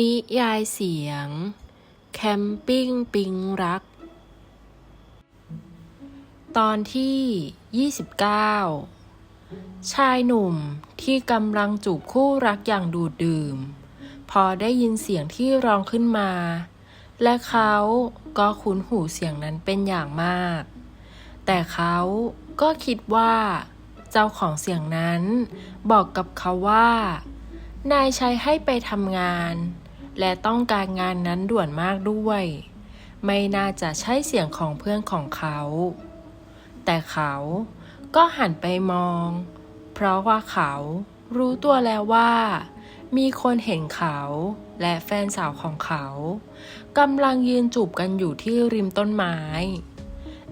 นิยายเสียง แคมปิ้งปิงรัก ตอนที่ 29 ชายหนุ่มที่กำลังจูบคู่รักอย่างดูดดื่ม พอได้ยินเสียงที่ร้องขึ้นมา และเขาก็คุ้นหูเสียงนั้นเป็นอย่างมาก แต่เขาก็คิดว่า เจ้าของเสียงนั้นบอกกับเขาว่า นายใช้ให้ไปทำงาน และต้องการงานนั้นด่วนมากด้วย ไม่น่าจะใช่เสียงของเพื่อนของเขา แต่เขาก็หันไปมอง เพราะว่าเขารู้ตัวแล้วว่า มีคนเห็นเขาและแฟนสาวของเขากำลังยืนจูบกันอยู่ที่ริมต้นไม้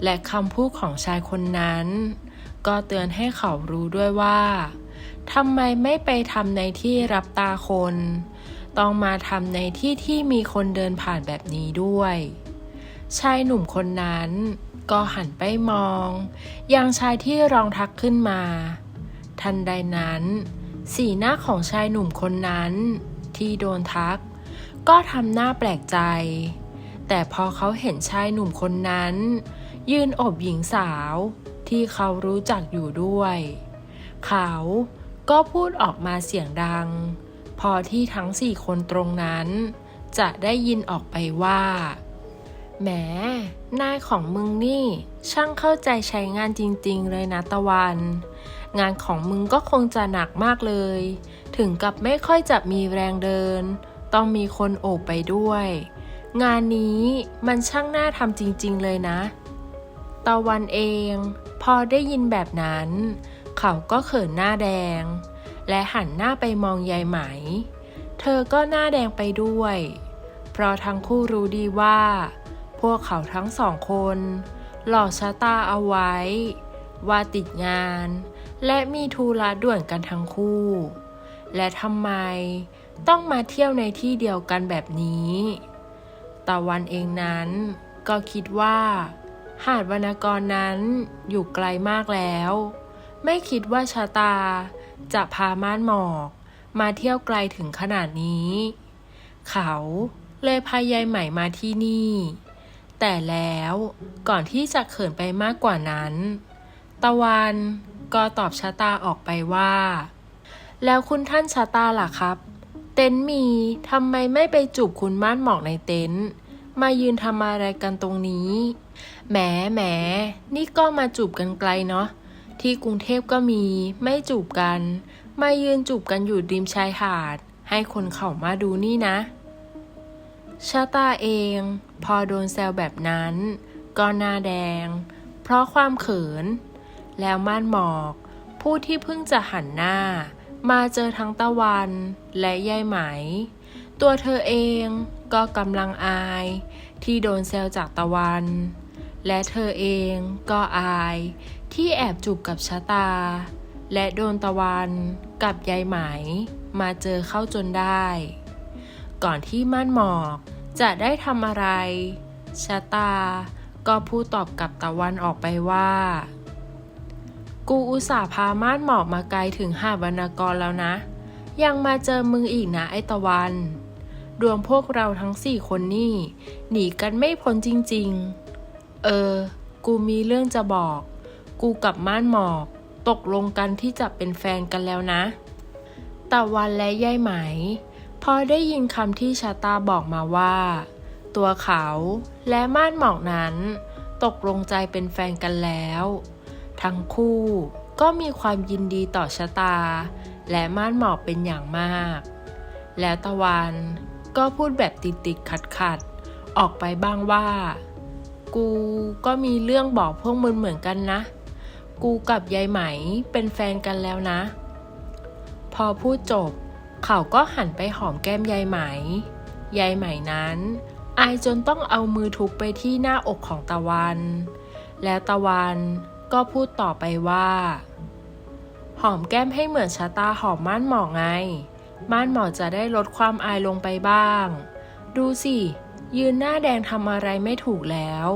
และคำพูดของชายคนนั้น ก็เตือนให้เขารู้ด้วยว่า ทำไมไม่ไปทำในที่รับตาคน ต้องมาทำในที่ที่มีคนเดินผ่านแบบนี้ด้วย ชายหนุ่มคนนั้นก็หันไปมอง ยังชายที่รองทักขึ้นมา ทันใดนั้น สีหน้าของชายหนุ่มคนนั้น ที่โดนทัก ก็ทำหน้าแปลกใจ แต่พอเขาเห็นชายหนุ่มคนนั้น ยืนอบหญิงสาวที่เขารู้จักอยู่ด้วย เขา ก็พูดออกมาเสียงดัง พอที่ทั้งสี่คนตรงนั้น จะได้ยินออกไปว่าแหมนายของมึงนี่ ช่างเข้าใจใช้งานจริงๆ เลยนะตะวัน งานของมึงก็คงจะหนักมากเลย ถึงกับไม่ค่อยจะมีแรงเดิน ต้องมีคนโอบไปด้วย งานนี้มันช่างน่าทำจริงๆเลยนะ ตะวันเอง พอได้ยินแบบนั้น เขาก็เขินหน้าแดง และหันหน้าไปมองยายไหม เธอก็หน้าแดงไปด้วย เพราะทั้งคู่รู้ดีว่า พวกเขาทั้งสองคน หลอกชะตาเอาไว้ ว่าติดงาน และมีธุระด่วนกันทั้งคู่ และทำไมต้องมาเที่ยวในที่เดียวกันแบบนี้ตะวันเองนั้น ก็คิดว่า หาดวรรณกรนั้นอยู่ไกลมากแล้ว ไม่คิดว่าชะตา จะพาม่านหมอก มาเที่ยวไกลถึงขนาดนี้ เขาเลยพายายใหม่มาที่นี่ แต่แล้วก่อนที่จะเขินไปมากกว่านั้น ตะวันก็ตอบชะตาออกไปว่า แล้วคุณท่านชะตาล่ะครับ เต็นท์มีทำไมไม่ไปจูบคุณม่านหมอกในเต็นท์มายืนทำอะไรกันตรงนี้แหมแหมนี่ก็มาจูบกันไกลเนาะ ที่กรุงเทพก็มีไม่จูบกัน ไมายืนจูบกันอยู่ริมชายหาด ให้คนเขามาดูนี่นะ ชาตาเอง พอโดนแซวแบบนั้น ก็หน้าแดง เพราะความเขิน แล้วม่านหมอก ผู้ที่เพิ่งจะหันหน้า มาเจอทั้งตะวันและยายไหม ตัวเธอเองก็กำลังอาย ที่โดนแซวจากตะวัน และเธอเองก็อาย ที่แอบจูบกับชะตา และโดนตะวันกับยายไหมมาเจอเข้าจนได้ ก่อนที่ม่านหมอกจะได้ทำอะไร ชะตาก็พูดตอบกับตะวันออกไปว่า กูอุตส่าห์พาม่านหมอกมาไกลถึงหาดวรรณกรแล้วนะ ยังมาเจอมึงอีกนะไอตะวันดวงพวกเราทั้งสี่คนนี่ หนีกันไม่พ้นจริง ๆ เออ กูมีเรื่องจะบอก กูกับม่านหมอก ตกลงกันที่จะเป็นแฟนกันแล้วนะ ตะวันและยายไหม พอได้ยินคำที่ชาตาบอกมาว่า ตัวเขาและม่านหมอกนั้น ตกลงใจเป็นแฟนกันแล้ว ทั้งคู่ก็มีความยินดีต่อชะตา และม่านหมอกเป็นอย่างมาก แล้วตะวันก็พูดแบบติดติดขัดขัดๆออกไปบ้างว่า กูก็มีเรื่องบอกพวกมึงเหมือนกันนะ กูกับยายไหมเป็นแฟนกันแล้วนะ พอพูดจบ เขาก็หันไปหอมแก้มยายไหม ยายไหมนั้น อายจนต้องเอามือทุบไปที่หน้าอกของตะวัน แล้วตะวันก็พูดต่อไปว่า หอมแก้มให้เหมือนชะตาหอมม่านหมอกไง ม่านหมอกจะได้ลดความอายลงไปบ้าง ดูสิ ยืนหน้าแดงทำอะไรไม่ถูกแล้ว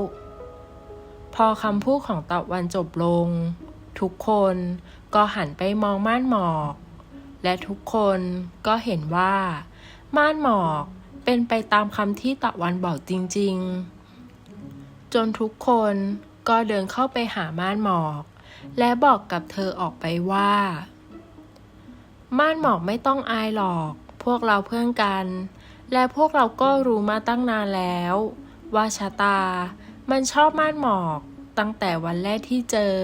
อคำพูดของตะวันจบลง ทุกคนก็หันไปมองม่านหมอก และทุกคนก็เห็นว่า ม่านหมอกเป็นไปตามคำที่ตะวันบอกจริง ๆ จนทุกคนก็เดินเข้าไปหาม่านหมอก และบอกกับเธอออกไปว่า ม่านหมอกไม่ต้องอายหรอก พวกเราเพื่อนกัน และพวกเราก็รู้มาตั้งนานแล้ว ว่าชะตา มันชอบม่านหมอกตั้งแต่วันแรกที่เจอ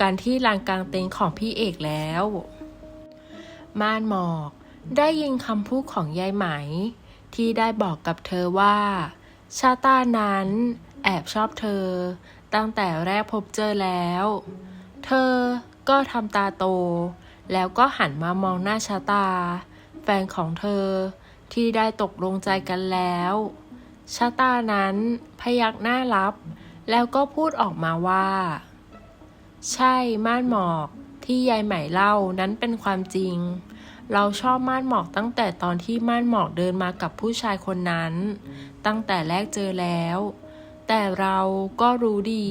การที่ลานกลางเต็นท์ของพี่เอกแล้ว ม่านหมอกได้ยินคำพูดของยายไหม ที่ได้บอกกับเธอว่า ชาตานั้นแอบชอบเธอ ตั้งแต่แรกพบเจอแล้ว เธอก็ทำตาโต แล้วก็หันมามองหน้าชาตา แฟนของเธอที่ได้ตกลงใจกันแล้ว ชาตานั้นพยักหน้ารับ แล้วก็พูดออกมาว่า ใช่ม่านหมอกที่ยายใหม่เล่านั้นเป็นความจริง เราชอบม่านหมอกตั้งแต่ตอนที่ม่านหมอกเดินมากับผู้ชายคนนั้น ตั้งแต่แรกเจอแล้ว แต่เราก็รู้ดี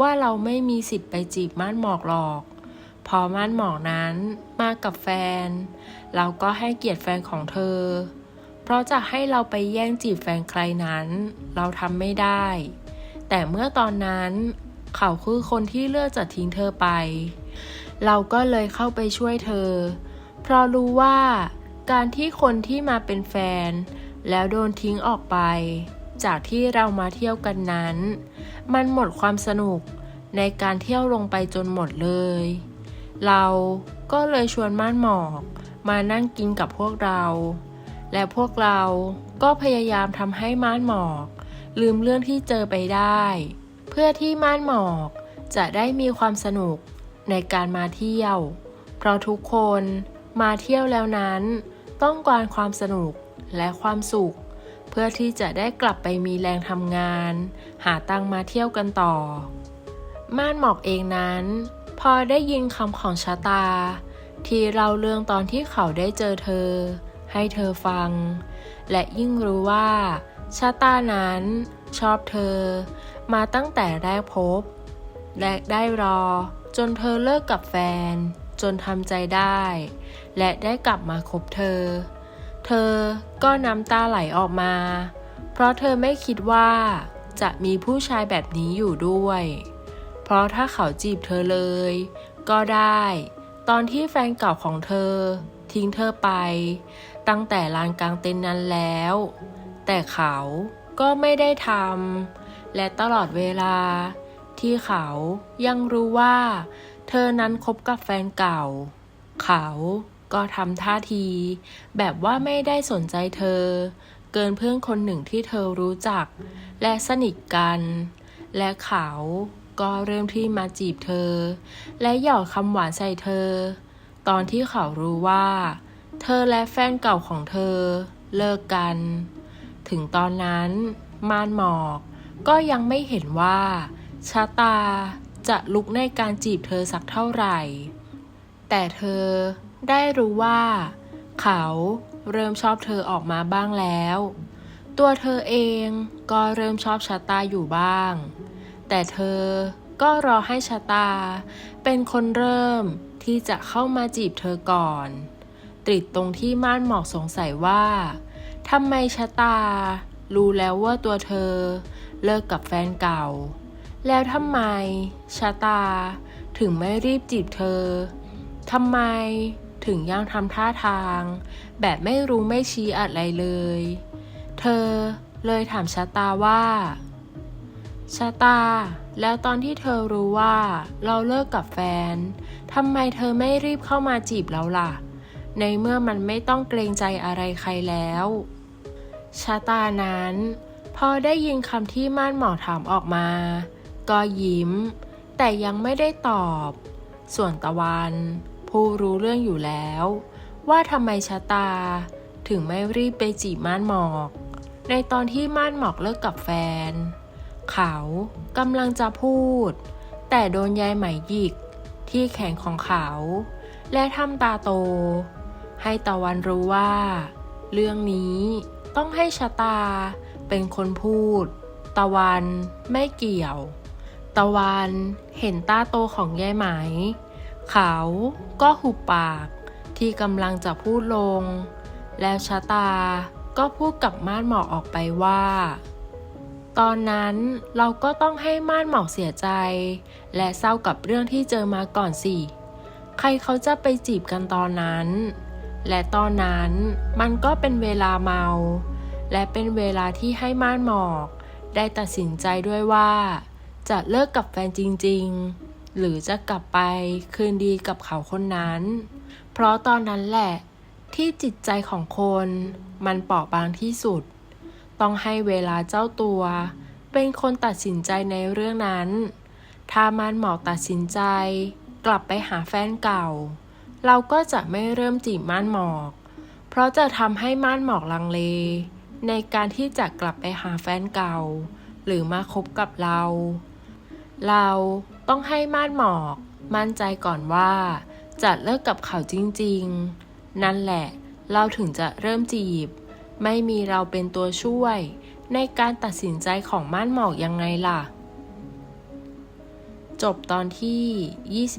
ว่าเราไม่มีสิทธิ์ไปจีบม่านหมอกหรอก พอม่านหมอกนั้นมากับแฟน เราก็ให้เกียรติแฟนของเธอ เพราะจะให้เราไปแย่งจีบแฟนใครนั้น เราทำไม่ได้ แต่เมื่อตอนนั้น เขาคือคนที่เลือกจะทิ้งเธอไป เราก็เลยเข้าไปช่วยเธอ เพราะรู้ว่าการที่คนที่มาเป็นแฟน แล้วโดนทิ้งออกไป จากที่เรามาเที่ยวกันนั้น มันหมดความสนุกในการเที่ยวลงไปจนหมดเลย เราก็เลยชวนม่านหมอกมานั่งกินกับพวกเรา และพวกเราก็พยายามทำให้ม่านหมอก ลืมเรื่องที่เจอไปได้ เพื่อที่ม่านหมอกจะได้มีความสนุกในการมาเที่ยว เพราะทุกคนมาเที่ยวแล้วนั้น ต้องการความสนุกและความสุข เพื่อที่จะได้กลับไปมีแรงทำงาน หาตังมาเที่ยวกันต่อ ม่านหมอกเองนั้น พอได้ยินคำของชะตา ที่เราเรื่องตอนที่เขาได้เจอเธอ ให้เธอฟัง และยิ่งรู้ว่าชะตานั้นชอบเธอ มาตั้งแต่แรกพบ และได้รอ จนเธอเลิกกับแฟน จนทำใจได้ และได้กลับมาคบเธอ เธอก็น้ำตาไหลออกมา เพราะเธอไม่คิดว่าจะมีผู้ชายแบบนี้อยู่ด้วย เพราะถ้าเขาจีบเธอเลย ก็ได้ ตอนที่แฟนเก่าของเธอ ทิ้งเธอไป ตั้งแต่ลานกลางเต็นท์นั้นแล้ว แต่เขาก็ไม่ได้ทำและตลอดเวลา ที่เขายังรู้ว่า เธอนั้นคบกับแฟนเก่า เขาก็ทำท่าที แบบว่าไม่ได้สนใจเธอ เกินเพื่อนคนหนึ่งที่เธอรู้จัก และสนิทกัน และเขาก็เริ่มที่มาจีบเธอ และหยอดคำหวานใส่เธอ ตอนที่เขารู้ว่า เธอและแฟนเก่าของเธอ เลิกกัน ถึงตอนนั้นมานหมอก ก็ยังไม่เห็นว่าชะตาจะลุกในการจีบเธอสักเท่าไหร่ แต่เธอได้รู้ว่า เขาเริ่มชอบเธอออกมาบ้างแล้ว ตัวเธอเองก็เริ่มชอบชะตาอยู่บ้าง แต่เธอก็รอให้ชะตาเป็นคนเริ่ม ที่จะเข้ามาจีบเธอก่อน ตริดตรงที่ม่านหมอกสงสัยว่าทำไมชะตา รู้แล้วว่าตัวเธอ เลิกกับแฟนเก่า แล้วทำไมชะตา ถึงไม่รีบจีบเธอทำไมถึงยังทำท่าทาง แบบไม่รู้ไม่ชี้อะไรเลย เธอเลยถามชะตาว่าชะตา แล้วตอนที่เธอรู้ว่าเราเลิกกับแฟนทำไมเธอไม่รีบเข้ามาจีบเราล่ะ ในเมื่อมันไม่ต้องเกรงใจอะไรใครแล้วชะตานั้น พอได้ยินคำที่ม่านหมอถามออกมา ก็ยิ้ม แต่ยังไม่ได้ตอบ ส่วนตะวัน ผู้รู้เรื่องอยู่แล้ว ว่าทำไมชะตา ถึงไม่รีบไปจีบม่านหมอก ในตอนที่ม่านหมอกเลิกกับแฟน เขากำลังจะพูด แต่โดนยายไหมหยิกที่แขนของเขา และทำตาโต ให้ตะวันรู้ว่า เรื่องนี้ต้องให้ชะตาเป็นคนพูด ตะวันไม่เกี่ยว ตะวันเห็นตาโตของยายไหม เขาก็หุบปากที่กำลังจะพูดลงแแล้วชะตาก็พูดกับม่านหมอกออกไปว่า ตอนนั้นเราก็ต้องให้ม่านหมอกเสียใจ และเศร้ากับเรื่องที่เจอมาก่อนสิ ใครเขาจะไปจีบกันตอนนั้น และตอนนั้นมันก็เป็นเวลาเมา และเป็นเวลาที่ให้ม่านหมอก ได้ตัดสินใจด้วยว่า จะเลิกกับแฟนจริง ๆ หรือจะกลับไปคืนดีกับเขาคนนั้น เพราะตอนนั้นแหละที่จิตใจของคนมันเปราะบางที่สุด ต้องให้เวลาเจ้าตัว เป็นคนตัดสินใจในเรื่องนั้น ถ้ามันหมอกตัดสินใจ กลับไปหาแฟนเก่า เราก็จะไม่เริ่มจีบม่านหมอก เพราะจะทำให้ม่านหมอกลังเล ในการที่จะกลับไปหาแฟนเก่า หรือมาคบกับเรา เราต้องให้ม่านหมอก มั่นใจก่อนว่า จะเลิกกับเขาจริงๆ นั่นแหละ เราถึงจะเริ่มจีบ ไม่มีเราเป็นตัวช่วย ในการตัดสินใจของม่านหมอกยังไงล่ะ จบตอนที่ 29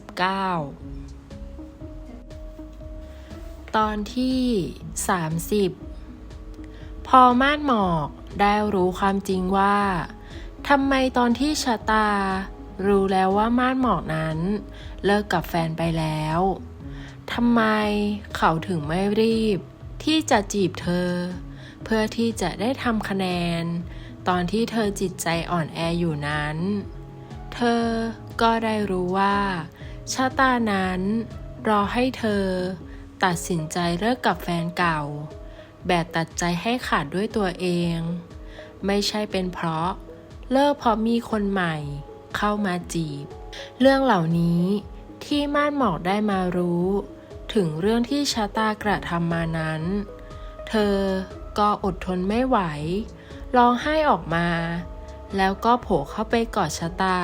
ตอนที่ 30 พอม่านหมอกได้รู้ความจริงว่าทำไมตอนที่ชะตา รู้แล้วว่าม่านหมอกนั้น เลิกกับแฟนไปแล้วทำไมเขาถึงไม่รีบที่จะจีบเธอ เพื่อที่จะได้ทำคะแนน ตอนที่เธอจิตใจอ่อนแออยู่นั้น เธอก็ได้รู้ว่า ชะตานั้น รอให้เธอ ตัดสินใจเลิกกับแฟนเก่า แบบตัดใจให้ขาดด้วยตัวเอง ไม่ใช่เป็นเพราะ เลิกเพราะมีคนใหม่ เข้ามาจีบ เรื่องเหล่านี้ที่ม่านหมอกได้มารู้ ถึงเรื่องที่ชะตากระทำมานั้น เธอ ก็อดทนไม่ไหว ร้องไห้ออกมา แล้วก็โผล่เข้าไปกอดชะตา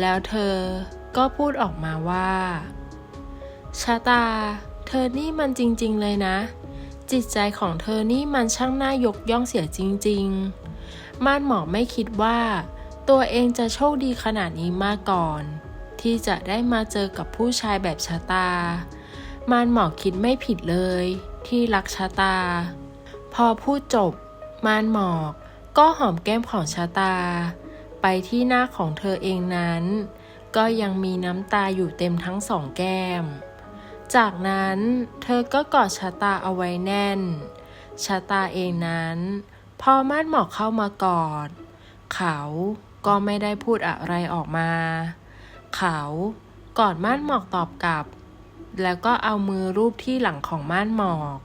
แล้วเธอก็พูดออกมาว่าชะตา เธอนี่มันจริงๆเลยนะ จิตใจของเธอนี่มันช่างน่ายกย่องเสียจริง ๆ ม่านหมอกไม่คิดว่า ตัวเองจะโชคดีขนาดนี้มาก่อน ที่จะได้มาเจอกับผู้ชายแบบชะตา ม่านหมอกคิดไม่ผิดเลย ที่รักชะตา อพูดจบม่านหมอก ก็หอมแก้มของชะตา ไปที่หน้าของเธอเองนั้น ก็ยังมีน้ำตาอยู่เต็มทั้งสองแก้ม จากนั้นเธอก็กอดชะตาเอาไว้แน่น ชะตาเองนั้น พอม่านหมอกเข้ามากอด เขาก็ไม่ได้พูดอะไรออกมา เขากอดม่านหมอกตอบกลับ แล้วก็เอามือรูปที่หลังของม่านหมอก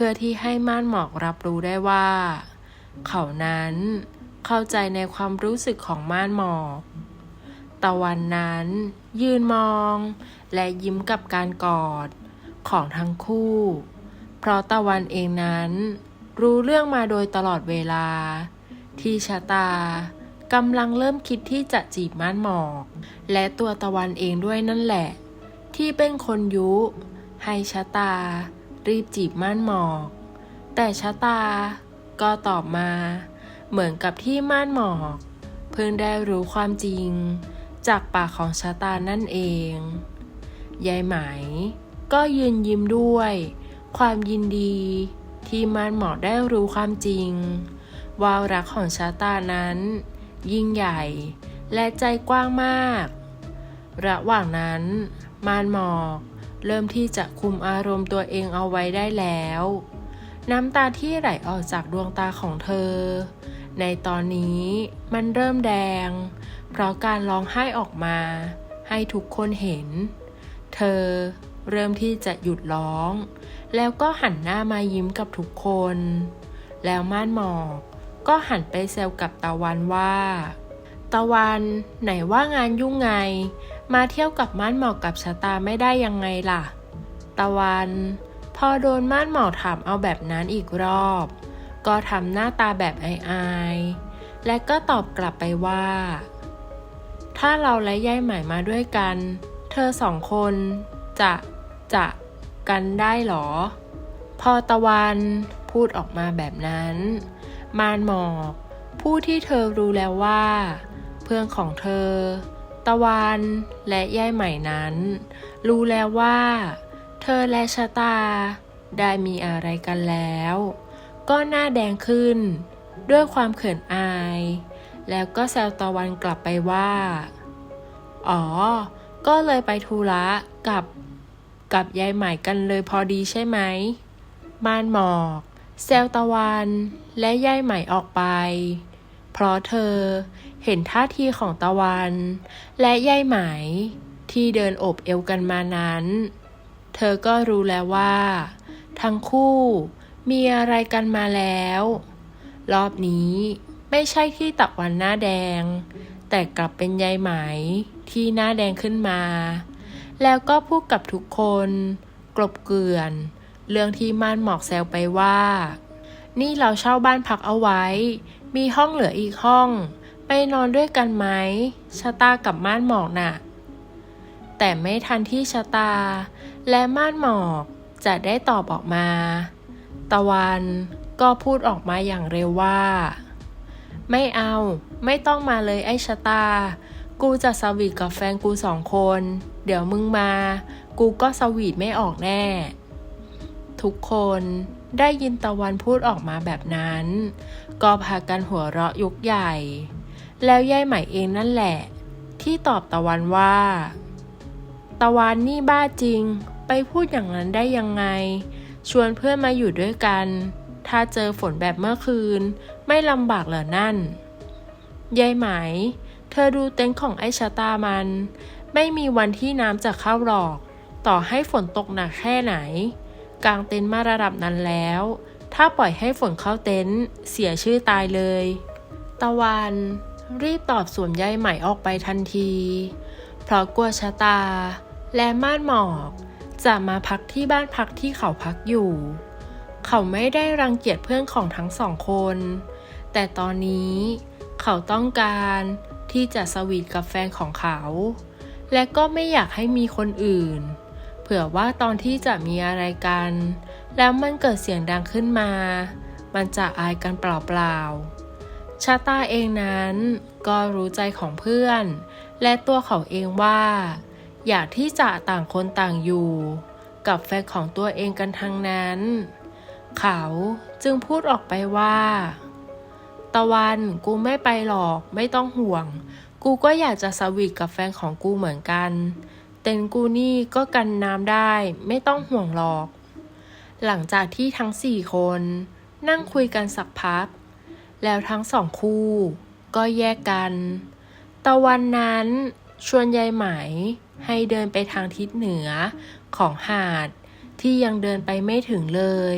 พื่อที่ให้ม่านหมอกรับรู้ได้ว่า เขานั้นเข้าใจในความรู้สึกของม่านหมอกตะวันนั้น ยืนมอง และยิ้มกับการกอดของทั้งคู่ เพราะตะวันเองนั้น รู้เรื่องมาโดยตลอดเวลา ที่ชะตากำลังเริ่มคิดที่จะจีบม่านหมอก และตัวตะวันเองด้วยนั่นแหละ ที่เป็นคนยุ ให้ชะตา รีบจีบม่านหมอก แต่ชะตา ก็ตอบมา เหมือนกับที่ม่านหมอก เพิ่งได้รู้ความจริง จากปากของชะตานั่นเอง ยายไหม ก็ยืนยิ้มด้วย ความยินดีที่ม่านหมอกได้รู้ความจริง ว่ารักของชะตานั้น ยิ่งใหญ่และใจกว้างมาก ระหว่างนั้นม่านหมอก เริ่มที่จะคุมอารมณ์ตัวเองเอาไว้ได้แล้ว น้ำตาที่ไหลออกจากดวงตาของเธอ ในตอนนี้มันเริ่มแดง เพราะการร้องไห้ออกมา ให้ทุกคนเห็น เธอเริ่มที่จะหยุดร้อง แล้วก็หันหน้ามายิ้มกับทุกคน แล้วม่านหมอกก็หันไปแซวกับตะวันว่า ตะวันไหนว่างานยุ่งไง มาเที่ยวกับม่านหมอกกับชะตาไม่ได้ยังไงล่ะ ตะวัน พอโดนม่านหมอกถามเอาแบบนั้นอีกรอบ ก็ทำหน้าตาแบบอายๆ และก็ตอบกลับไปว่า ถ้าเราและยายใหม่มาด้วยกัน เธอสองคนจะจะกันได้หรอ พอตะวันพูดออกมาแบบนั้น มานหมอก ผู้ที่เธอรู้แล้วว่า เพื่อนของเธอ ตะวันและยายใหม่นั้น รู้แล้วว่า เธอและชะตา ได้มีอะไรกันแล้ว ก็หน้าแดงขึ้น ด้วยความเขินอาย แล้วก็แซวตะวันกลับไปว่า อ๋อ ก็เลยไปธุระกับกับยายใหม่กันเลยพอดีใช่ไหมม่านหมอก แซวตะวันและยายใหม่ออกไป เพราะเธอเห็นท่าทีของตะวัน และยายไหมที่เดินโอบเอวกันมานั้น เธอก็รู้แล้วว่า ทั้งคู่มีอะไรกันมาแล้ว รอบนี้ไม่ใช่ที่ตะวันหน้าแดง แต่กลับเป็นยายไหมที่หน้าแดงขึ้นมา แล้วก็พูดกับทุกคน กลบเกลื่อน เรื่องที่ม่านหมอกแซวไปว่า นี่เราเช่าบ้านพักเอาไว้ มีห้องเหลืออีกห้อง ไปนอนด้วยกันไหมชะตากับม่านหมอกน่ะ แต่ไม่ทันที่ชะตา และม่านหมอกจะได้ตอบออกมา ตะวันก็พูดออกมาอย่างเร็วว่า ไม่เอาไม่ต้องมาเลยไอ้ชะตา กูจะสวีทกับแฟนกูสองคน เดี๋ยวมึงมา กูก็สวีทไม่ออกแน่ ทุกคน ได้ยินตะวันพูดออกมาแบบนั้น ก็พากันหัวเราะยุกใหญ่ แล้วยายใหม่เองนั่นแหละ ที่ตอบตะวันว่า ตะวันนี่บ้าจริง ไปพูดอย่างนั้นได้ยังไง ชวนเพื่อนมาอยู่ด้วยกัน ถ้าเจอฝนแบบเมื่อคืน ไม่ลำบากเหรอนั่นยายไหม เธอดูเต็นท์ของไอ้ชะตามัน ไม่มีวันที่น้ำจะเข้าหรอก ต่อให้ฝนตกหนักแค่ไหน กลางเต็นท์มาระดับนั้นแล้ว ถ้าปล่อยให้ฝนเข้าเต็นท์เสียชื่อตายเลย ตะวัน รีบตอบสวนยายไหม่ออกไปทันที เพราะกลัวชะตา และม่านหมอก จะมาพักที่บ้านพักที่เขาพักอยู่ เขาไม่ได้รังเกียจเพื่อนของทั้งสองคน แต่ตอนนี้เขาต้องการที่จะสวีทกับแฟนของเขา และก็ไม่อยากให้มีคนอื่น ผื่อว่าตอนที่จะมีอะไรกัน แล้วมันเกิดเสียงดังขึ้นมา มันจะอายกันเปล่าๆ ชาตาเองนั้นก็รู้ใจของเพื่อน และตัวเขาเองว่า อยากที่จะต่างคนต่างอยู่ กับแฟนของตัวเองกันทั้งนั้น เขาจึงพูดออกไปว่า ตะวันกูไม่ไปหรอกไม่ต้องห่วง กูก็อยากจะสวีทกับแฟนของกูเหมือนกัน ต็นท์กูนี่ก็กันน้ำได้ไม่ต้องห่วงหรอก หลังจากที่ทั้งสี่คน นั่งคุยกันสักพัก แล้วทั้งสองคู่ก็แยกกัน ตะวันนั้นชวนยายไหมให้เดินไปทางทิศเหนือของหาดที่ยังเดินไปไม่ถึงเลย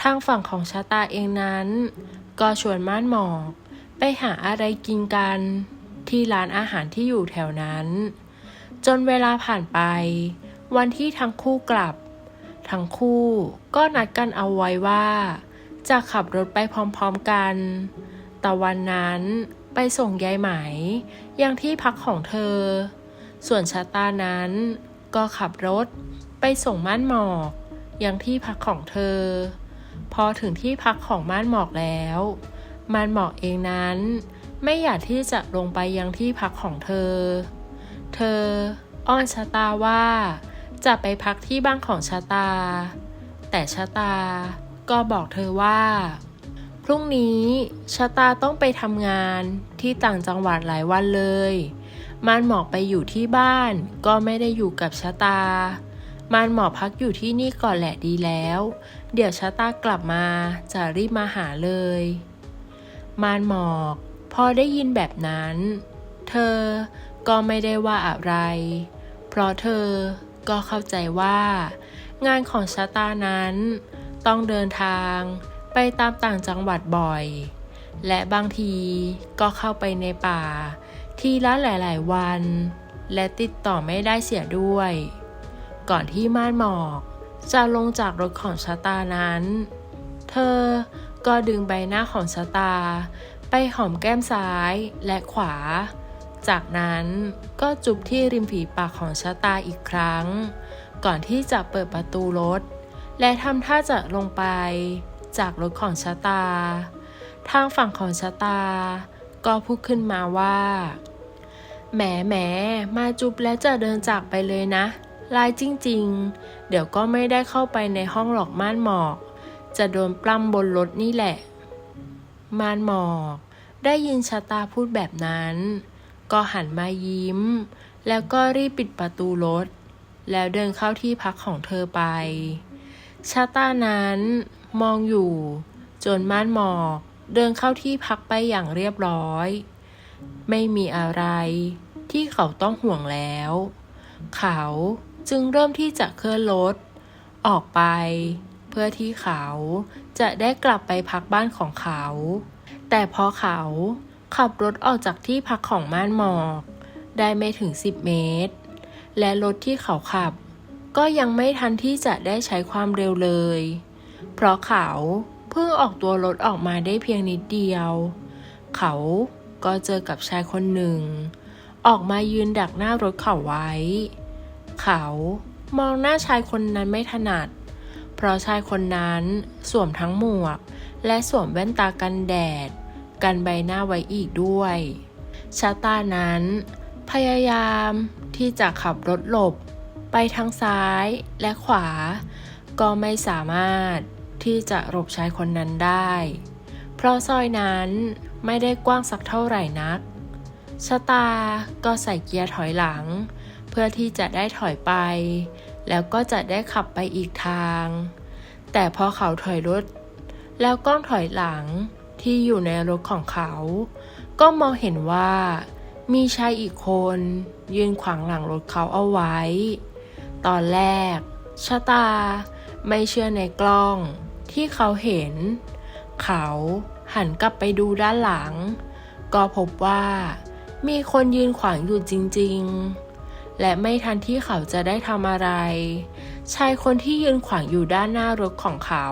ทางฝั่งของชาตาเองนั้น ก็ชวนม่านหมอก ไปหาอะไรกินกัน ที่ร้านอาหารที่อยู่แถวนั้น จนเวลาผ่านไป วันที่ทั้งคู่กลับ ทั้งคู่ก็นัดกันเอาไว้ว่า จะขับรถไปพร้อมๆกัน แต่วันนั้นไปส่งยายไหม ยังที่พักของเธอ ส่วนชาตานั้นก็ขับรถไปส่งม่านหมอกยังที่พักของเธอ พอถึงที่พักของม่านหมอกแล้วม่านหมอกเองนั้น ไม่อยากที่จะลงไปยังที่พักของเธอ เธอ อ้อนชาตาว่า จะไปพักที่บ้านของชาตา แต่ชาตาก็บอกเธอว่า พรุ่งนี้ชาตาต้องไปทำงานที่ต่างจังหวัดหลายวันเลยมานหมอกไปอยู่ที่บ้าน ก็ไม่ได้อยู่กับชาตามานหมอกพักอยู่ที่นี่ก่อนแหละดีแล้ว เดี๋ยวชาตากลับมาจะรีบมาหาเลย มานหมอก พอได้ยินแบบนั้น เธอ ก็ไม่ได้ว่าอะไร เพราะเธอก็เข้าใจว่า งานของชาตานั้น ต้องเดินทางไปตามต่างจังหวัดบ่อย และบางทีก็เข้าไปในป่า ทีละหลาย ๆ วัน และติดต่อไม่ได้เสียด้วย ก่อนที่ม่านหมอกจะลงจากรถของชาตานั้น เธอก็ดึงใบหน้าของชาตา ไปหอมแก้มซ้ายและขวา จากนั้นก็จุบที่ริมฝีปากของชาตาอีกครั้ง ก่อนที่จะเปิดประตูรถ และทำท่าจะลงไป จากรถของชาตา ทางฝั่งของชาตา ก็พูดขึ้นมาว่าแหมแหมมาจุบแล้วจะเดินจากไปเลยนะลายจริงๆ เดี๋ยวก็ไม่ได้เข้าไปในห้องหลอกม่านหมอก จะโดนปล้ำบนรถนี่แหละ ม่านหมอก ได้ยินชะตาพูดแบบนั้น ก็หันมายิ้ม แล้วก็รีบปิดประตูรถ แล้วเดินเข้าที่พักของเธอไป ชาตานั้นมองอยู่ จนม่านหมอกเดินเข้าที่พักไปอย่างเรียบร้อย ไม่มีอะไรที่เขาต้องห่วงแล้ว เขาจึงเริ่มที่จะเคลื่อนรถ ออกไป เพื่อที่เขาจะได้กลับไปพักบ้านของเขา แต่พอเขา ขับรถออกจากที่พักของม่านหมอก ได้ไม่ถึง 10 เมตร และรถที่เขาขับ ก็ยังไม่ทันที่จะได้ใช้ความเร็วเลย เพราะเขาเพิ่งออกตัวรถออกมาได้เพียงนิดเดียว เขาก็เจอกับชายคนหนึ่ง ออกมายืนดักหน้ารถเขาไว้ เขามองหน้าชายคนนั้นไม่ถนัด เพราะชายคนนั้นสวมทั้งหมวก และสวมแว่นตากันแดด กันใบหน้าไว้อีกด้วย ชาตานั้น พยายามที่จะขับรถหลบไปทางซ้ายและขวา ก็ไม่สามารถที่จะหลบชายคนนั้นได้ เพราะซอยนั้นไม่ได้กว้างสักเท่าไหร่นัก ชะตาก็ใส่เกียร์ถอยหลัง เพื่อที่จะได้ถอยไป แล้วก็จะได้ขับไปอีกทาง แต่พอเขาถอยรถ แล้วกล้องถอยหลัง ที่อยู่ในรถของเขา ก็มองเห็นว่า มีชายอีกคน ยืนขวางหลังรถเขาเอาไว้ ตอนแรกชะตาไม่เชื่อในกล้องที่เขาเห็น เขาหันกลับไปดูด้านหลัง ก็พบว่า มีคนยืนขวางอยู่จริง ๆ และไม่ทันที่เขาจะได้ทำอะไร ชายคนที่ยืนขวางอยู่ด้านหน้ารถของเขา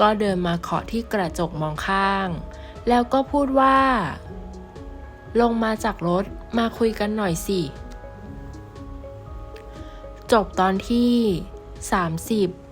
ก็เดินมาเคาะที่กระจกมองข้าง แล้วก็พูดว่า ลงมาจากรถมาคุยกันหน่อยสิ จบตอนที่ 30